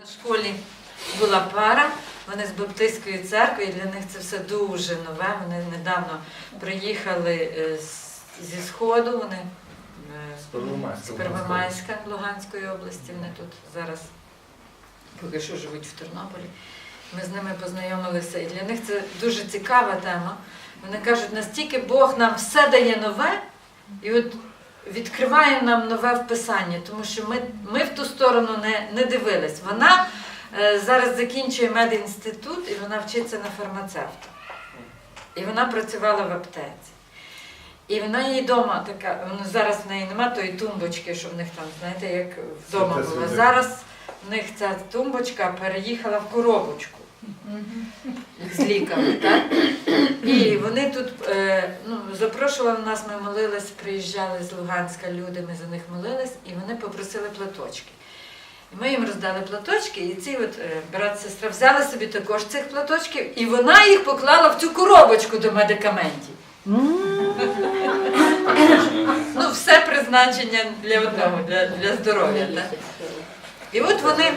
На школі була пара, вони з Баптистської церкви, і для них це все дуже нове. Вони недавно приїхали е, зі Сходу, вони е, З Первомайська. з Первомайська Луганської області. Вони тут зараз поки що живуть в Тернополі. Ми з ними познайомилися, і для них це дуже цікава тема. Вони кажуть, настільки Бог нам все дає нове, і от відкриває нам нове в Писанні, тому що ми, ми в ту сторону не, не дивились. Вона е, зараз закінчує медінститут і вона вчиться на фармацевта. І вона працювала в аптеці. І вона її вдома така, ну, зараз в неї нема тої тумбочки, що в них там, знаєте, як вдома було. Зараз в них ця тумбочка переїхала в коробочку з ліками. Так? І вони тут е, ну, запрошували нас, ми молились, приїжджали з Луганська люди, ми за них молились, і вони попросили платочки. І ми їм роздали платочки, і ці от е, брат сестра взяли собі також цих платочків, і вона їх поклала в цю коробочку до медикаментів. Ну, все призначення для одного, для, для здоров'я. Так? І от вони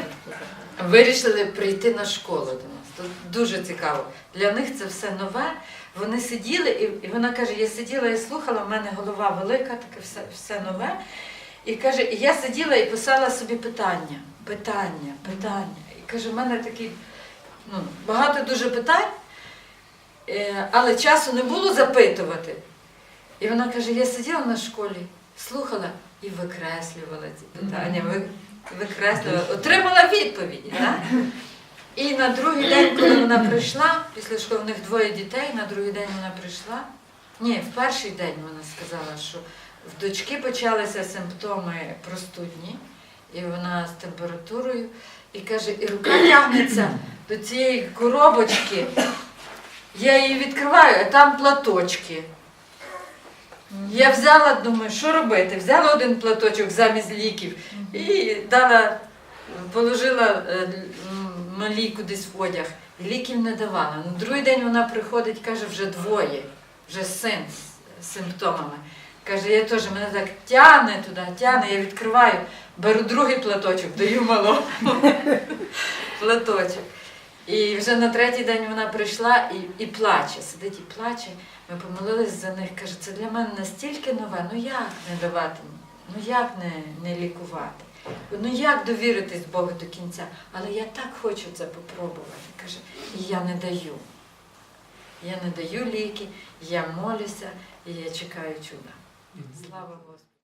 вирішили прийти на школу до нас. Тут дуже цікаво. Для них це все нове. Вони сиділи, і, і вона каже: я сиділа і слухала, в мене голова велика, таке все, все нове. І каже, і я сиділа і писала собі питання, питання, питання. І каже, в мене такі ну, багато дуже питань, е, але часу не було запитувати. І вона каже: я сиділа на школі, слухала і викреслювала ці питання. Ви- Викреслювала, отримала відповіді. Так? І на другий день, коли вона прийшла, після школи в них двоє дітей, на другий день вона прийшла. Ні, в перший день вона сказала, що в дочки почалися симптоми простудні, і вона з температурою, і каже, і рука тягнеться до цієї коробочки. Я її відкриваю, а там платочки. Я взяла, думаю, що робити? Взяла один платочок замість ліків і дала, положила е, малій кудись в одяг. Ліків не давала. На другий день вона приходить, каже, вже двоє, вже син з симптомами. Каже, я теж мене так тягне туди, тягне, я відкриваю, беру другий платочок, даю малому платочок. І вже на третій день вона прийшла і, і плаче, сидить і плаче. Ми помолились за них. Каже, це для мене настільки нове, ну як не давати, ну як не, не лікувати? Ну як довіритись Богу до кінця? Але я так хочу це попробувати. Каже, і я не даю. Я не даю ліки, я молюся і я чекаю чуда. Слава Господу.